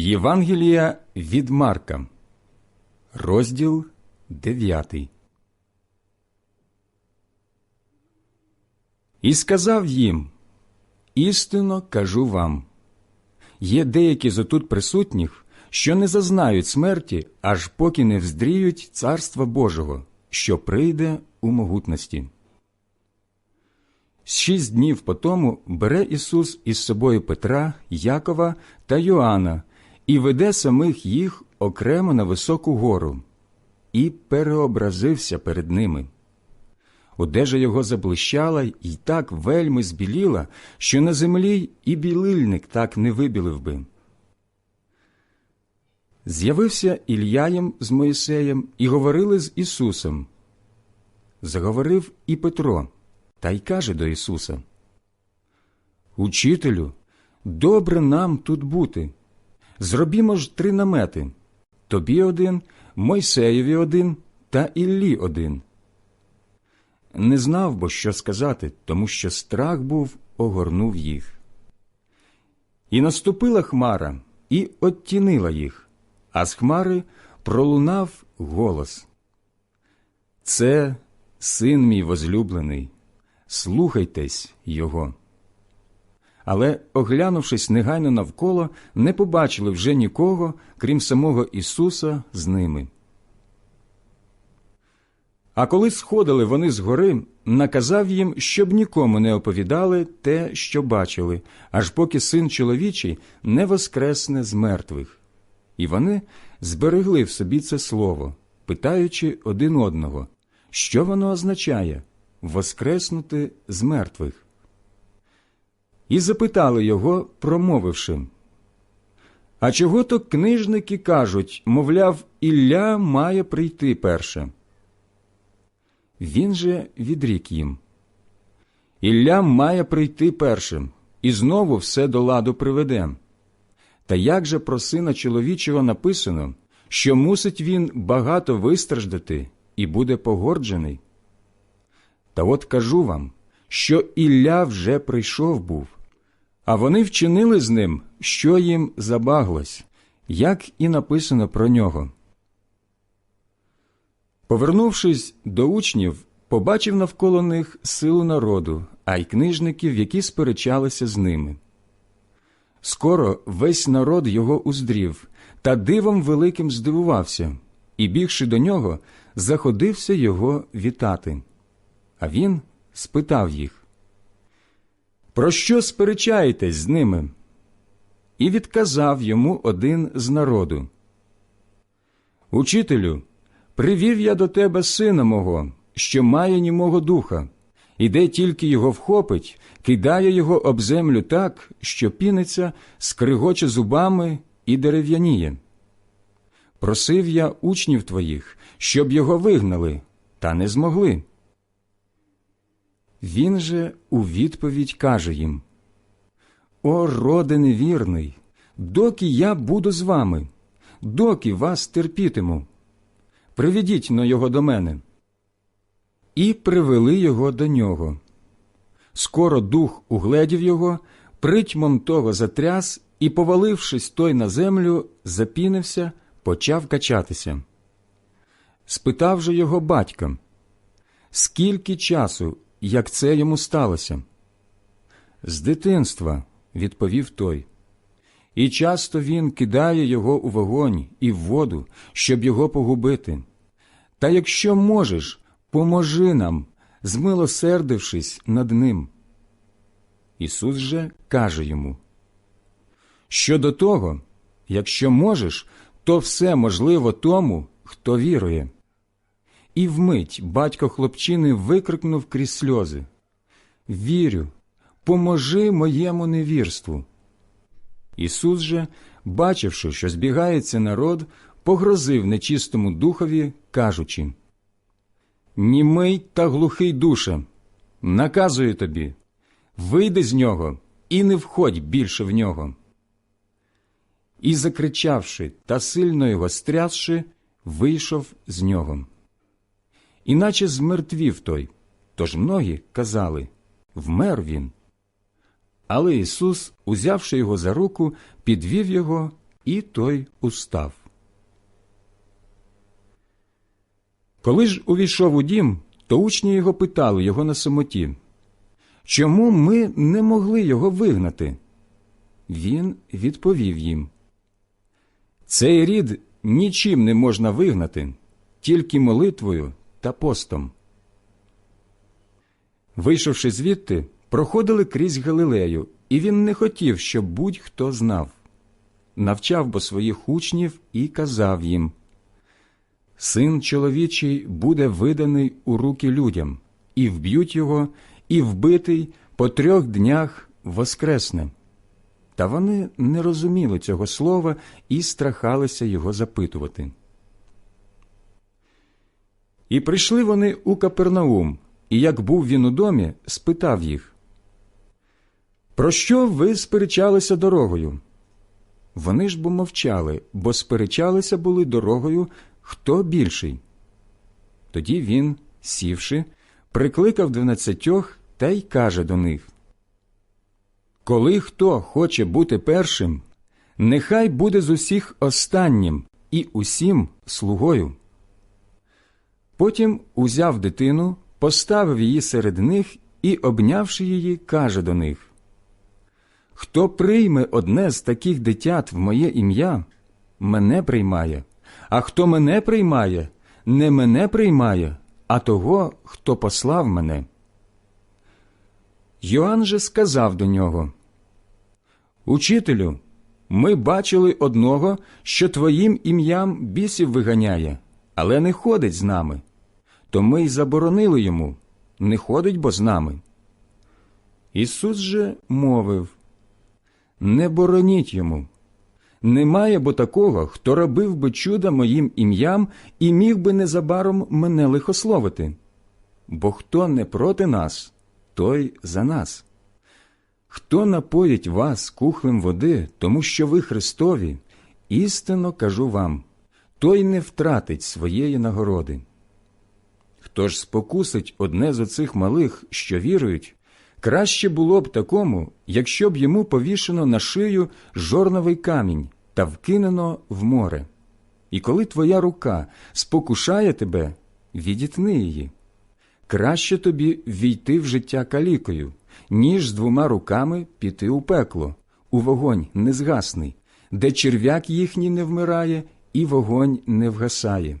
Євангелія від Марка, розділ 9. І сказав їм: Істинно кажу вам: є деякі з отут присутніх, що не зазнають смерті, аж поки не вздріють Царства Божого, що прийде у могутності. Шість днів по тому бере Ісус із собою Петра, Якова та Йоанна і веде самих їх окремо на високу гору, і переобразився перед ними. Одежа його заблищала і так вельми збіліла, що на землі і білильник так не вибілив би. З'явився Ілля їм з Моїсеєм і говорили з Ісусом. Заговорив і Петро, та й каже до Ісуса: Учителю, добре нам тут бути. Зробімо ж три намети тобі один, Мойсеєві один та Іллі один. Не знав бо, що сказати, тому що страх був огорнув їх. І наступила хмара і оттінила їх, а з хмари пролунав голос. Це син мій возлюблений, слухайтесь його. Але, оглянувшись негайно навколо, не побачили вже нікого, крім самого Ісуса з ними. А коли сходили вони з гори, наказав їм, щоб нікому не оповідали те, що бачили, аж поки син чоловічий не воскресне з мертвих. І вони зберегли в собі це слово, питаючи один одного, що воно означає воскреснути з мертвих. І запитали його, промовивши. А чого то книжники кажуть, мовляв, Ілля має прийти перше. Він же відрік їм. Ілля має прийти першим, і знову все до ладу приведе. Та як же про сина чоловічого написано, що мусить він багато вистраждати і буде погорджений? Та от кажу вам, що Ілля вже прийшов був, а вони вчинили з ним, що їм забаглось, як і написано про нього. Повернувшись до учнів, побачив навколо них силу народу, а й книжників, які сперечалися з ними. Скоро весь народ його уздрів та дивом великим здивувався, і, бігши до нього, заходився його вітати. А він спитав їх Про що сперечаєтесь з ними? І відказав йому один з народу. Учителю, Привів я до тебе сина мого, що має німого духа, і де тільки його вхопить, кидає його об землю так, що піниться, скригоче зубами і дерев'яніє. Просив я учнів твоїх, щоб його вигнали, та не змогли. Він же у відповідь каже їм О, роде невірний, доки я буду з вами, доки вас терпітиму приведіть но його до мене. І привели його до нього. Скоро дух угледів його, притьмом того затряс і, повалившись той на землю, запінився, почав качатися. Спитав же його батька, скільки часу, як це йому сталося? З дитинства, відповів той. І часто він кидає його у вогонь і в воду, щоб його погубити. Та якщо можеш, поможи нам, змилосердившись над ним. Ісус же каже йому Щодо того, якщо можеш, то все можливо тому, хто вірує. І вмить батько хлопчини викрикнув крізь сльози Вірю, поможи моєму невірству. Ісус же, бачивши, що збігається народ, погрозив нечистому духові, кажучи Німий та глухий душе, наказую тобі, вийди з нього і не входь більше в нього. І, закричавши та сильно його стрясши, вийшов з нього. Іначе змертвів той, тож многі казали вмер він. Але Ісус, узявши його за руку, підвів його і той устав. Коли ж увійшов у дім, то учні його питали його на самоті, чому ми не могли його вигнати? Він відповів їм Цей рід нічим не можна вигнати, тільки молитвою та постом. Вийшовши звідти, проходили крізь Галилею, і він не хотів, щоб будь-хто знав. Навчав бо своїх учнів і казав їм Син чоловічий буде виданий у руки людям, і вб'ють його, і вбитий по трьох днях воскресне. Та вони не розуміли цього слова і страхалися його запитувати. І прийшли вони у Капернаум, і як був він у домі, спитав їх Про що ви сперечалися дорогою? Вони ж бо мовчали, бо сперечалися були дорогою хто більший. Тоді він, сівши, прикликав дванадцятьох та й каже до них Коли хто хоче бути першим, нехай буде з усіх останнім і усім слугою. Потім узяв дитину, поставив її серед них і, обнявши її, каже до них Хто прийме одне з таких дитят в моє ім'я, мене приймає, а хто мене приймає, не мене приймає, а того, хто послав мене. Йоанн же сказав до нього Учителю, ми бачили одного, що твоїм ім'ям бісів виганяє, але не ходить з нами. То ми й заборонили йому не ходить бо з нами. Ісус же мовив Не бороніть йому. Немає бо такого, хто робив би чуда моїм ім'ям і міг би незабаром мене лихословити. Бо хто не проти нас, той за нас. Хто напоїть вас кухлем води, тому що ви Христові, істинно кажу вам, той не втратить своєї нагороди. Хто ж спокусить одне з оцих малих, що вірують, краще було б такому, якщо б йому повішено на шию жорновий камінь та вкинено в море. І коли твоя рука спокушає тебе, відітни її. Краще тобі війти в життя калікою, ніж з двома руками піти у пекло, у вогонь незгасний, де черв'як їхній не вмирає, і вогонь не вгасає.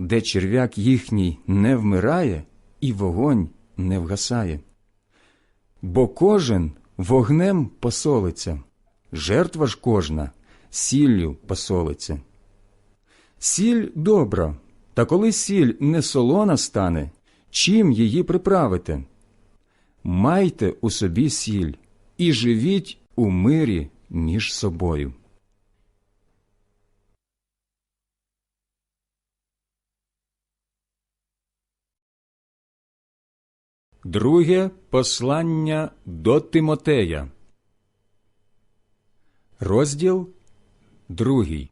де черв'як їхній не вмирає і вогонь не вгасає. Бо кожен вогнем посолиться, жертва ж кожна сіллю посолиться. Сіль добра, та коли сіль не солона стане, чим її приправите? Майте у собі сіль і живіть у мирі між собою. Друге послання до Тимотея, розділ другий.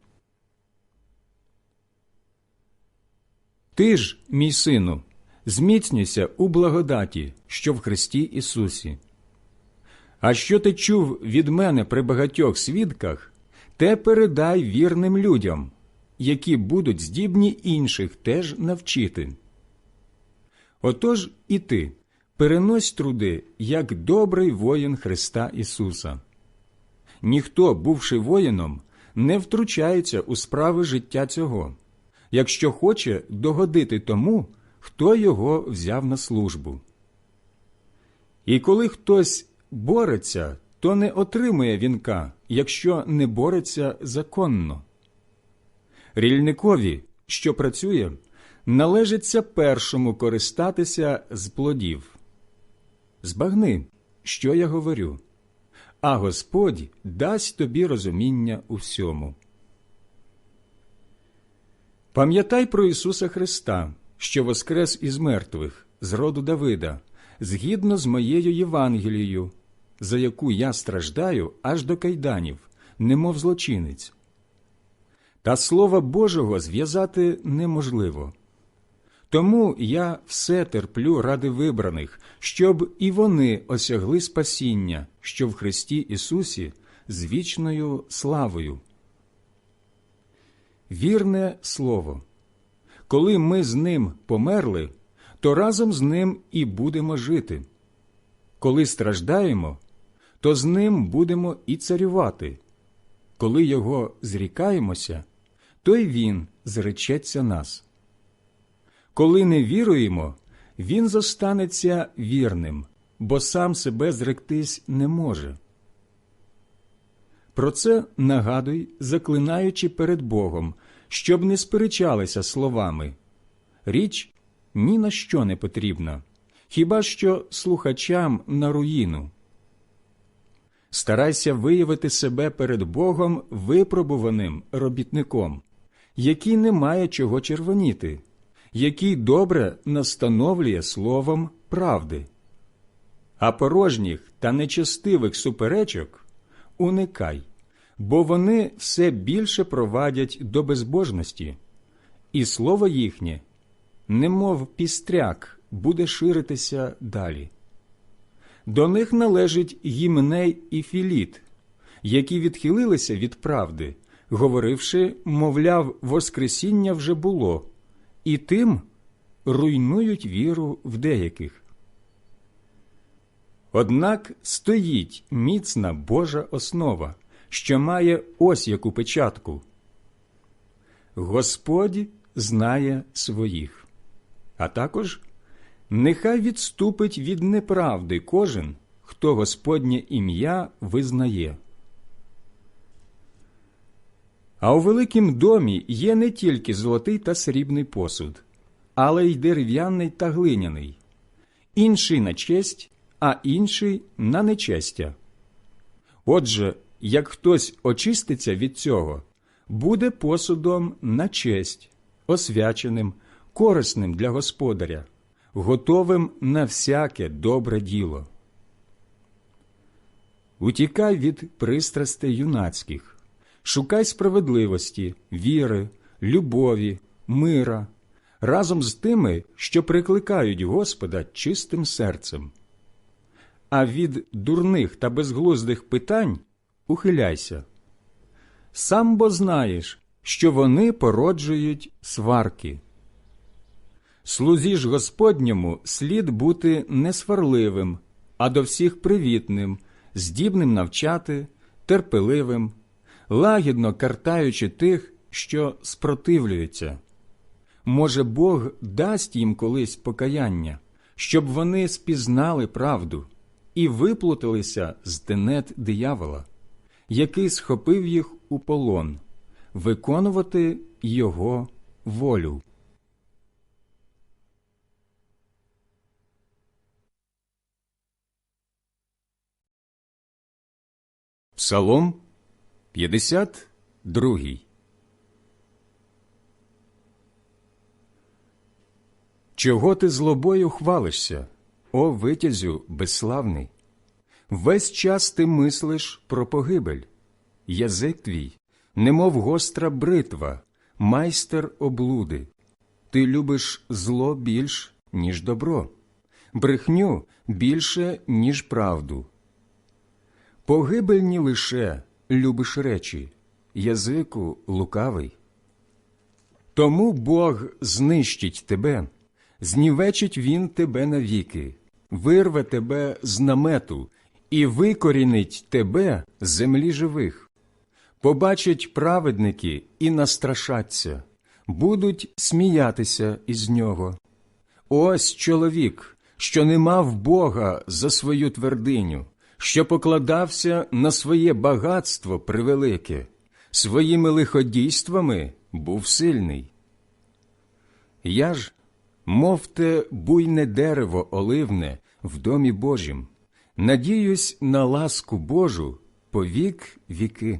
Ти ж, мій сину, зміцнюйся у благодаті, що в Христі Ісусі. А що ти чув від мене при багатьох свідках, те передай вірним людям, які будуть здібні інших теж навчити. Отож і ти перенось труди, як добрий воїн Христа Ісуса. Ніхто, бувши воїном, не втручається у справи життя цього, якщо хоче догодити тому, хто його взяв на службу. І коли хтось бореться, то не отримує вінка, якщо не бореться законно. Рільникові, що працює, належиться першому користатися з плодів. Збагни, що я говорю, а Господь дасть тобі розуміння у всьому. Пам'ятай про Ісуса Христа, що воскрес із мертвих, з роду Давида, згідно з моєю Євангелією, за яку я страждаю аж до кайданів, немов злочинець. Та Слова Божого зв'язати неможливо. Тому я все терплю ради вибраних, щоб і вони осягли спасіння, що в Христі Ісусі з вічною славою. Вірне Слово. Коли ми з ним померли, то разом з ним і будемо жити. Коли страждаємо, то з ним будемо і царювати. Коли його зрікаємося, то й він зречеться нас. Коли не віруємо, він зостанеться вірним, бо сам себе зректись не може. Про це нагадуй, заклинаючи перед Богом, щоб не сперечалися словами. Річ ні на що не потрібна, хіба що слухачам на руїну. Старайся виявити себе перед Богом випробуваним робітником, який не має чого червоніти, який добре настановлює словом правди. А порожніх та нечестивих суперечок уникай, бо вони все більше провадять до безбожності, і слово їхнє, немов пістряк, буде ширитися далі. До них належить Гімней і Філіт, які відхилилися від правди, говоривши, мовляв, Воскресіння вже було, і тим руйнують віру в деяких. Однак стоїть міцна Божа основа, що має ось яку печатку. Господь знає своїх, а також нехай відступить від неправди кожен, хто Господнє ім'я визнає. А у великім домі є не тільки золотий та срібний посуд, але й дерев'яний та глиняний, інший на честь, а інший на нечестя. Отже, як хтось очиститься від цього, буде посудом на честь, освяченим, корисним для господаря, готовим на всяке добре діло. Утікай від пристрастей юнацьких, шукай справедливості, віри, любові, мира разом з тими, що прикликають Господа чистим серцем. А від дурних та безглуздих питань ухиляйся. Сам бо знаєш, що вони породжують сварки. Слузі ж Господньому слід бути несварливим, а до всіх привітним, здібним навчати, терпеливим, лагідно картаючи тих, що спротивлюються. Може, Бог дасть їм колись покаяння, щоб вони спізнали правду і виплуталися з тенет диявола, який схопив їх у полон, виконувати його волю. Псалом 52 Чого ти злобою хвалишся, о витязю безславний? Весь час ти мислиш про погибель, язик твій, немов гостра бритва, майстер облуди. Ти любиш зло більш, ніж добро, брехню більше, ніж правду. Погибельні лише любиш речі, язику лукавий. Тому Бог знищить тебе, знівечить він тебе навіки, вирве тебе з намету і викорінить тебе з землі живих. Побачать праведники і настрашаться, будуть сміятися із нього. Ось чоловік, що не мав Бога за свою твердиню що покладався на своє багатство превелике, своїми лиходійствами був сильний. Я ж, мов те буйне дерево оливне в домі Божім, надіюсь на ласку Божу по вік віки.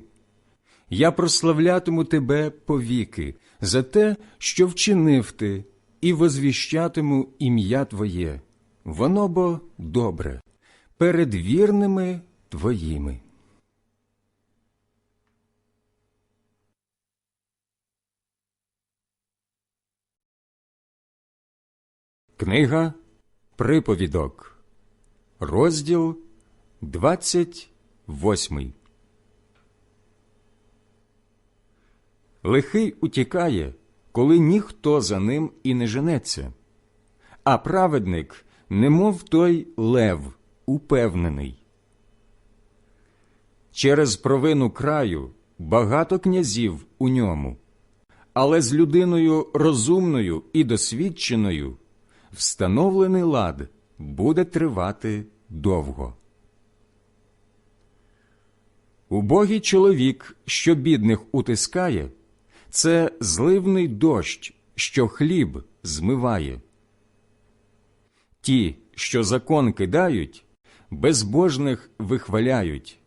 Я прославлятиму тебе повіки за те, що вчинив ти, і возвіщатиму ім'я Твоє, воно бо добре, перед вірними Твоїми. Книга Приповідок, розділ 28 Лихий утікає, коли ніхто за ним і не женеться, а праведник, немов той лев, упевнений. Через провину краю багато князів у ньому, але з людиною розумною і досвідченою встановлений лад буде тривати довго. Убогий чоловік, що бідних утискає, це зливний дощ, що хліб змиває. Ті, що закон кидають, безбожних вихваляють,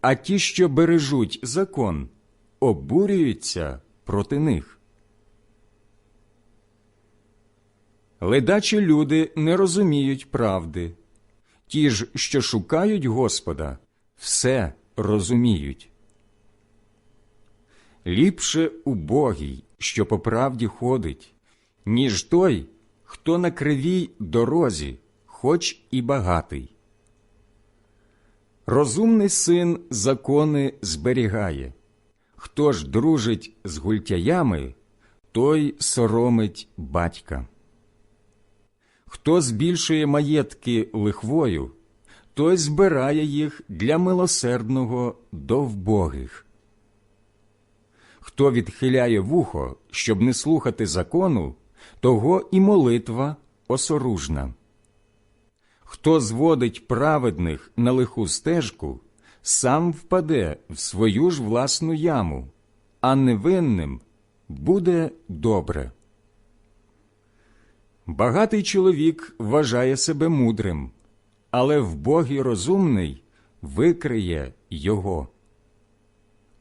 а ті, що бережуть закон, обурюються проти них. Ледачі люди не розуміють правди, ті ж, що шукають Господа, все розуміють. Ліпше убогий, що по правді ходить, ніж той, хто на кривій дорозі, хоч і багатий. Розумний син закони зберігає. Хто ж дружить з гультяями, той соромить батька. Хто збільшує маєтки лихвою, той збирає їх для милосердного до вбогих. Хто відхиляє вухо, щоб не слухати закону, того і молитва осоружна. Хто зводить праведних на лиху стежку, сам впаде в свою ж власну яму, а невинним буде добре. Багатий чоловік вважає себе мудрим, але вбогий розумний викриє його.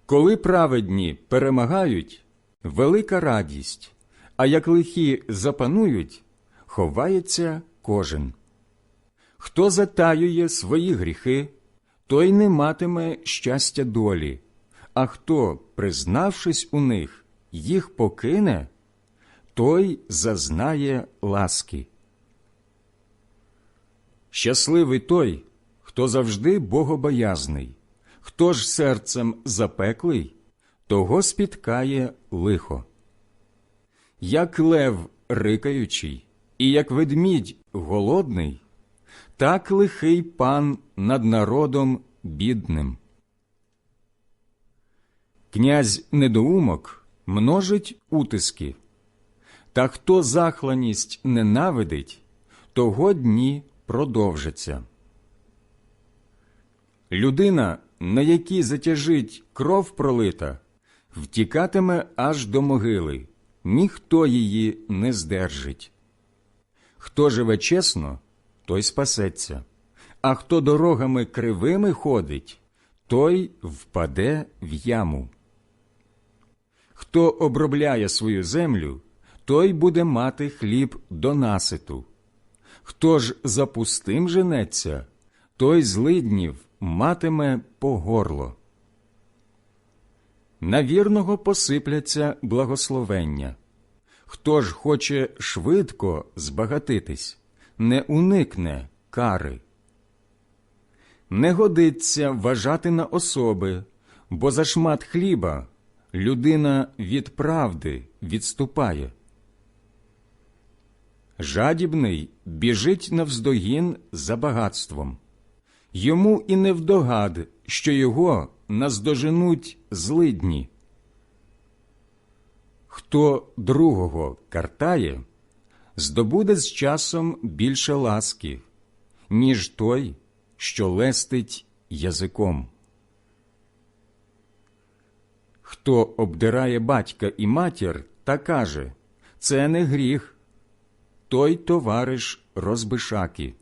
Коли праведні перемагають, велика радість, а як лихі запанують, ховається кожен. Хто затаює свої гріхи, той не матиме щастя долі, а хто, признавшись у них, їх покине, той зазнає ласки. Щасливий той, хто завжди богобоязний, хто ж серцем запеклий, того спіткає лихо. Як лев рикаючий, і як ведмідь голодний, так лихий пан над народом бідним. Князь недоумок множить утиски, та хто захланість ненавидить, того дні продовжаться. Людина, на якій затяжить кров пролита, втікатиме аж до могили, ніхто її не здержить. Хто живе чесно, той спасеться, а хто дорогами кривими ходить, той впаде в яму. Хто обробляє свою землю, той буде мати хліб до наситу. Хто ж за пустим женеться, той злиднів матиме по горло. На вірного посипляться благословення. Хто ж хоче швидко збагатитись, не уникне кари. Не годиться вважати на особи, бо за шмат хліба людина від правди відступає. Жадібний біжить навздогін за багатством. Йому і не вдогад, що його наздоженуть злидні. Хто другого картає, здобуде з часом більше ласки, ніж той, що лестить язиком. Хто обдирає батька і матір та каже це не гріх той товариш розбишаки.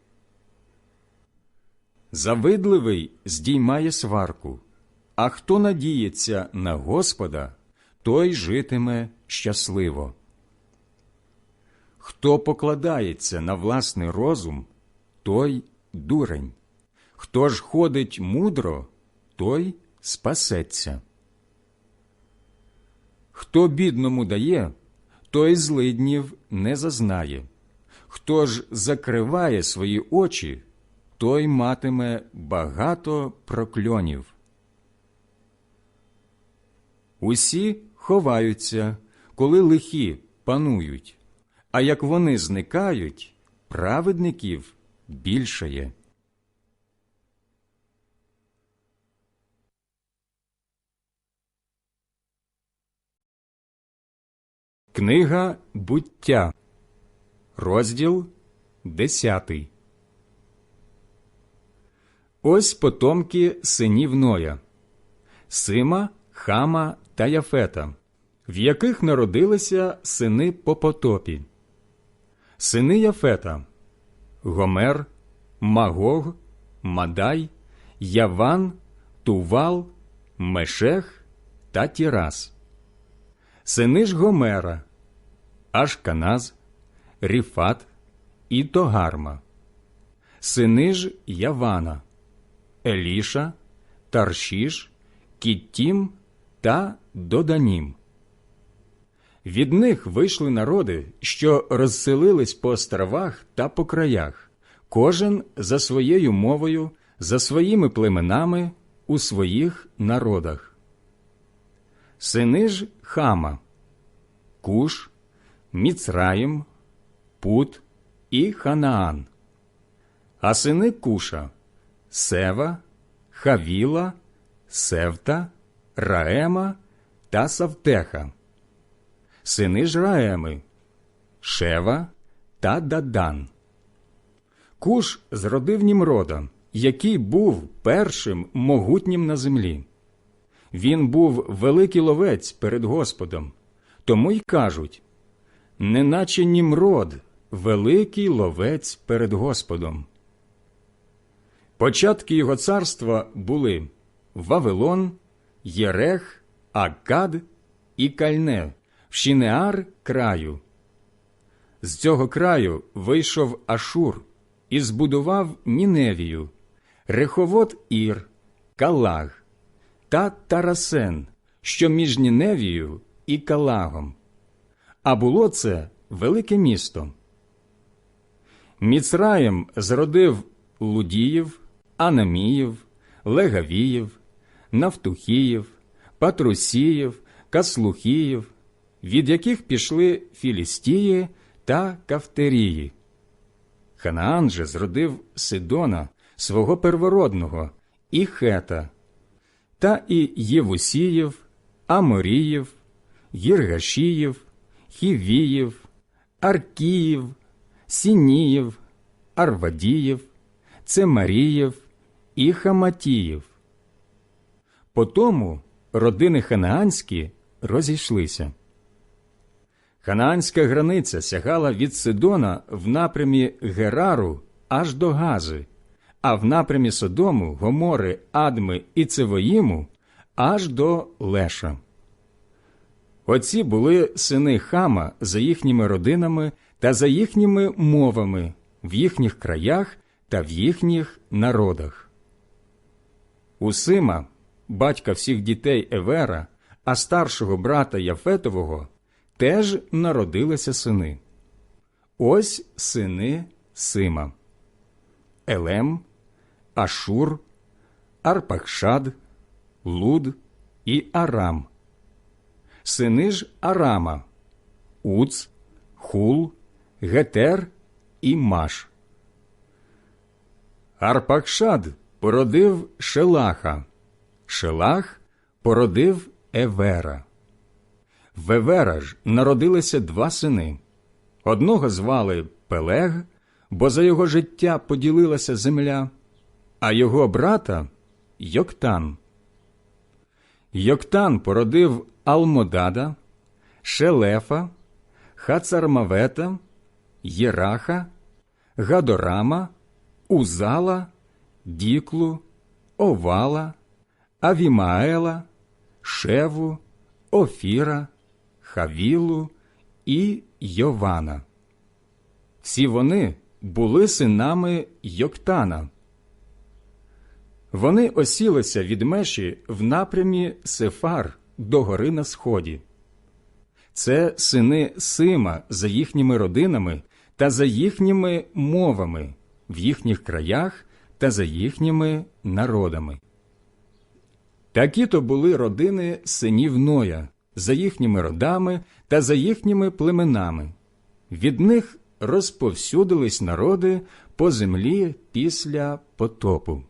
Завидливий здіймає сварку, а хто надіється на Господа, той житиме щасливо. Хто покладається на власний розум, той дурень. Хто ж ходить мудро, той спасеться. Хто бідному дає, той злиднів не зазнає. Хто ж закриває свої очі, той матиме багато прокльонів. Усі ховаються, коли лихі панують, а як вони зникають, праведників більшає. Книга буття, розділ десятий. Ось потомки синів Ноя Сима, Хама та Яфета, в яких народилися сини по потопі. Сини Яфета Гомер, Магог, Мадай, Яван, Тувал, Мешех та Тірас. Сини ж Гомера, Ашканаз, Ріфат і Тогарма. Сини ж Явана, Еліша, Таршіш, Кіттім та Доданім. Від них вийшли народи, що розселились по островах та по краях, кожен за своєю мовою, за своїми племенами у своїх народах. Сини ж Хама, Куш, Міцраїм, Пут і Ханаан, а сини Куша Сева, Хавіла, Севта, Раема та Савтеха, сини ж Раеми, Шева та Дадан. Куш зродив Німрода, який був першим могутнім на землі. Він був великий ловець перед Господом, тому й кажуть неначе Німрод, великий ловець перед Господом. Початки його царства були Вавилон, Єрех, Акад і Кальне, в Шінеар краю. З цього краю вийшов Ашур і збудував Ніневію, Реховод Ір, Калаг та Тарасен, що між Ніневією і Калагом. А було це велике місто. Міцраєм зродив Лудіїв, Анаміїв, Легавіїв, Нафтухіїв, Патрусіїв, Каслухіїв, від яких пішли Філістії та Кавтерії. Ханаан же зродив Сидона, свого первородного, і Хета, та і Євусіїв, Аморіїв, Єргашіїв, Хівіїв, Аркіїв, Сініїв, Арвадіїв, Цемаріїв і Хаматіїв. Потому родини ханаанські розійшлися. Ханаанська границя сягала від Сидона в напрямі Герару аж до Гази, а в напрямі Содому, Гомори, Адми і Цевоїму аж до Леша. Оці були сини Хама за їхніми родинами та за їхніми мовами в їхніх краях та в їхніх народах. Усима, батька всіх дітей Евера, а старшого брата Яфетового, теж народилися сини. Ось сини Сима Елем, Ашур, Арпахшад, Луд і Арам. Сини ж Арама, Уц, Хул, Гетер і Маш. Арпакшад породив Шелаха, Шелах породив Евера. В Евера ж народилися два сини. Одного звали Пелег, бо за його життя поділилася земля, а його брата Йоктан. Йоктан породив Алмодада, Шелефа, Хацармавета, Єраха, Гадорама, Узала, Діклу, Овала, Авімаела, Шеву, Офіра, Хавілу і Йована. Всі вони були синами Йоктана. Вони осілися від меші в напрямі Сефар до гори на сході. Це сини Сима за їхніми родинами та за їхніми мовами в їхніх краях та за їхніми народами. Такі то були родини синів Ноя за їхніми родами та за їхніми племенами. Від них розповсюдились народи по землі після потопу.